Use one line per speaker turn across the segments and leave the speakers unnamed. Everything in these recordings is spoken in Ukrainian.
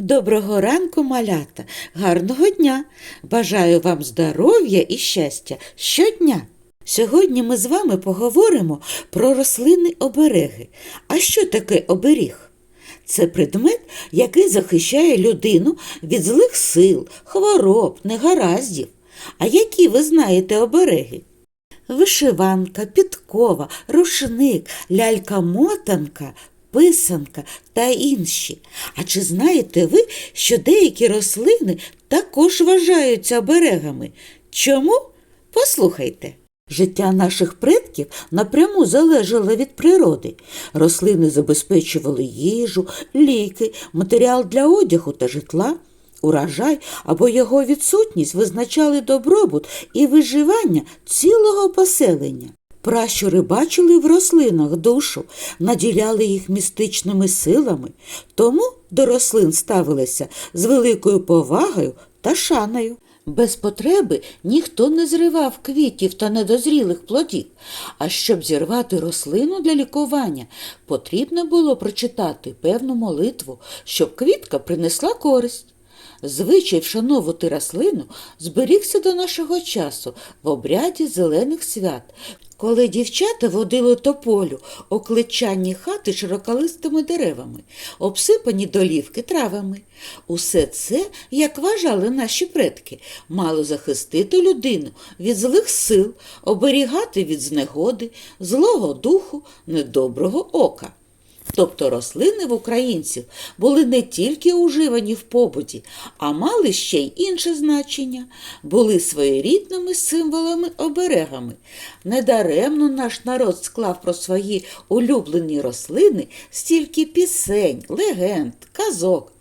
Доброго ранку, малята, гарного дня! Бажаю вам здоров'я і щастя щодня. Сьогодні ми з вами поговоримо про рослинні обереги. А що таке оберіг? Це предмет, який захищає людину від злих сил, хвороб, негараздів. А які ви знаєте обереги? Вишиванка, підкова, рушник, лялька-мотанка, писанка та інші. А чи знаєте ви, що деякі рослини також вважаються оберегами? Чому? Послухайте. Життя наших предків напряму залежало від природи. Рослини забезпечували їжу, ліки, матеріал для одягу та житла. Урожай або його відсутність визначали добробут і виживання цілого поселення. Пращури бачили в рослинах душу, наділяли їх містичними силами, тому до рослин ставилися з великою повагою та шаною. Без потреби ніхто не зривав квітів та недозрілих плодів, а щоб зірвати рослину для лікування, потрібно було прочитати певну молитву, щоб квітка принесла користь. Звичай вшановувати рослину зберігся до нашого часу в обряді зелених свят, коли дівчата водили тополю, окличанні хати широколистими деревами, обсипані долівки травами. Усе це, як вважали наші предки, мало захистити людину від злих сил, оберігати від знегоди, злого духу, недоброго ока. Тобто рослини в українців були не тільки уживані в побуті, а мали ще й інше значення, були своєрідними символами-оберегами. Недаремно наш народ склав про свої улюблені рослини стільки пісень, легенд, казок.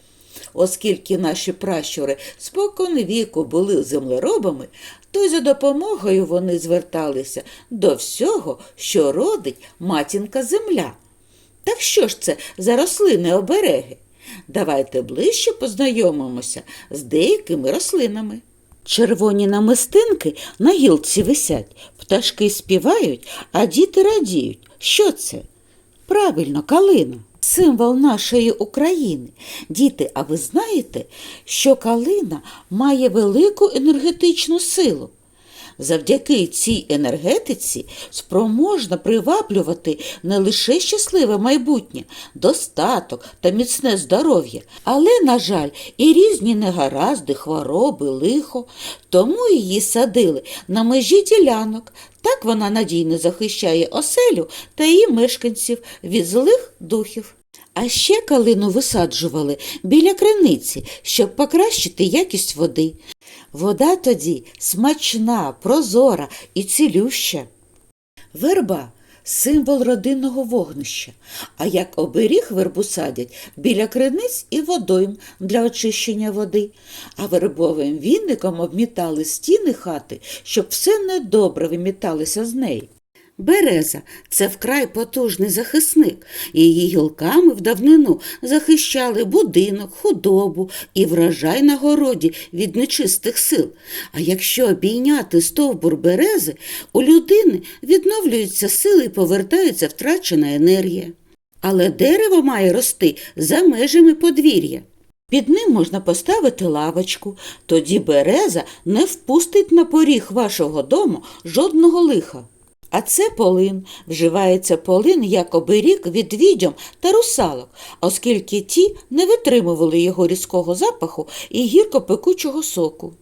Оскільки наші пращури спокон віку були землеробами, то за допомогою вони зверталися до всього, що родить матінка земля. Так що ж це за рослини обереги? Давайте ближче познайомимося з деякими рослинами. Червоні намистинки на гілці висять, пташки співають, а діти радіють. Що це? Правильно, калина. Символ нашої України. Діти, а ви знаєте, що калина має велику енергетичну силу? Завдяки цій енергетиці спроможна приваблювати не лише щасливе майбутнє, достаток та міцне здоров'я, але, на жаль, і різні негаразди, хвороби, лихо. Тому її садили на межі ділянок. Так вона надійно захищає оселю та її мешканців від злих духів. А ще калину висаджували біля криниці, щоб покращити якість води. Вода тоді смачна, прозора і цілюща. Верба символ родинного вогнища, а як оберіг вербу садять біля криниць і водойм для очищення води, а вербовим віником обмітали стіни хати, щоб все недобре виміталося з неї. Береза це вкрай потужний захисник. Її гілками в давнину захищали будинок, худобу і врожай на городі від нечистих сил. А якщо обійняти стовбур берези, у людини відновлюються сили і повертається втрачена енергія. Але дерево має рости за межами подвір'я. Під ним можна поставити лавочку, тоді береза не впустить на поріг вашого дому жодного лиха. А це полин. Вживається полин як оберіг від відьом та русалок, оскільки ті не витримували його різкого запаху і гірко пекучого соку.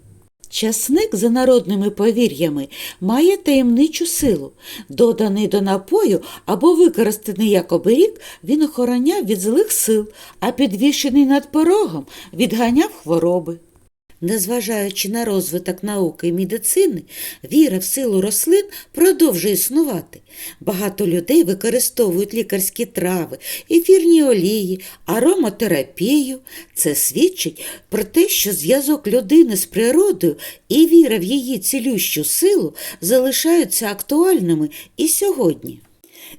Часник, за народними повір'ями, має таємничу силу. Доданий до напою або використаний як оберіг, він охороняв від злих сил, а підвішений над порогом відганяв хвороби. Незважаючи на розвиток науки і медицини, віра в силу рослин продовжує існувати. Багато людей використовують лікарські трави, ефірні олії, ароматерапію. Це свідчить про те, що зв'язок людини з природою і віра в її цілющу силу залишаються актуальними і сьогодні.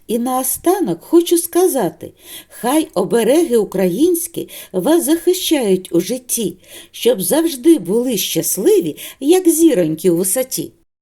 І наостанок хочу сказати, хай обереги українські вас захищають у житті, щоб завжди були щасливі, як зіроньки у висоті.